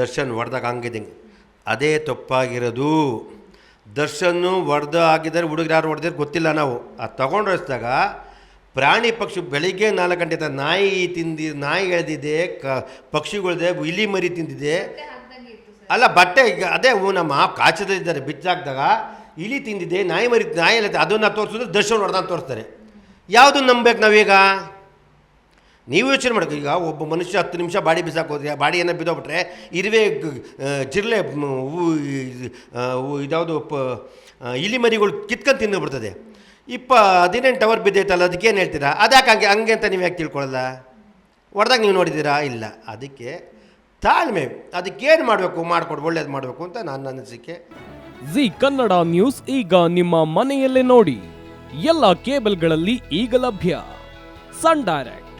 ದರ್ಶನ್ ಹೊಡೆದಾಗ ಹಂಗಿದ್ದಂಗೆ ಅದೇ ತಪ್ಪಾಗಿರೋದು. ದರ್ಶನ್ನು ಹೊಡೆದು ಆಗಿದ್ದಾರೆ ಹುಡುಗರು ಯಾರು ಹೊಡೆದ್ರೆ ಗೊತ್ತಿಲ್ಲ ನಾವು. ಅದು ತೊಗೊಂಡು ರಸ್ದಾಗ ಪ್ರಾಣಿ ಪಕ್ಷಿ ಬೆಳಿಗ್ಗೆ ನಾಲ್ಕು ಗಂಟೆ ತ ನಾಯಿ ತಿಂದಿ ನಾಯಿ ಎಳೆದಿದೆ ಕ ಪಕ್ಷಿಗಳಿದೆ ಇಲಿ ಮರಿ ತಿಂದಿದೆ. ಅಲ್ಲ ಬಟ್ಟೆ ಈಗ ಅದೇ ನಮ್ಮ ಕಾಚದಲ್ಲಿದ್ದಾರೆ ಬಿಚ್ಚಾಕ್ದಾಗ. ಇಲಿ ತಿಂದಿದೆ ನಾಯಿ ಮರಿ ನಾಯಿ ಎಳೆದ ಅದನ್ನು ತೋರಿಸಿದ್ರೆ ದರ್ಶನ ಹೊಡೆದ ತೋರಿಸ್ತಾರೆ. ಯಾವುದನ್ನು ನಂಬೇಕು ನಾವೀಗ? ನೀವು ಯೋಚನೆ ಮಾಡಬೇಕು ಈಗ ಒಬ್ಬ ಮನುಷ್ಯ ಹತ್ತು ನಿಮಿಷ ಬಾಡಿ ಬಿಸಾಕೋದ್ರೆ ಬಾಡಿಯನ್ನು ಬಿದ್ದೋಗ್ಬಿಟ್ರೆ ಇರುವೆ ಜಿರ್ಲೆ ಇದ್ಯಾವುದು ಪ ಇಲಿ ಮರಿಗಳು ಕಿತ್ಕೊಂಡು ತಿಂದುಬಿಡ್ತದೆ ಇಪ್ಪ, ಹದಿನೆಂಟು ಅವರ್ ಬಿದ್ದೈತಲ್ಲ ಏನು ಹೇಳ್ತೀರಾ? ಅದಕ್ಕೆ ಹಂಗೆ ಹಂಗೆ ಅಂತ ನೀವು ಯಾಕೆ ತಿಳ್ಕೊಳ್ಳಲ್ಲ ಹೊಡೆದಾಗ ನೀವು ನೋಡಿದ್ದೀರಾ? ಇಲ್ಲ. ಅದಕ್ಕೆ ತಾಳ್ಮೆ ಅದಕ್ಕೇನು ಮಾಡಬೇಕು, ಮಾಡಿಕೊಡು, ಒಳ್ಳೇದು ಮಾಡಬೇಕು ಅಂತ ನನ್ನ ಅನಿಸಿಕೆ. ಜಿ ಕನ್ನಡ ನ್ಯೂಸ್ ಈಗ ನಿಮ್ಮ ಮನೆಯಲ್ಲೇ ನೋಡಿ. ಎಲ್ಲ ಕೇಬಲ್ಗಳಲ್ಲಿ ಈಗ ಲಭ್ಯ. Sun Direct.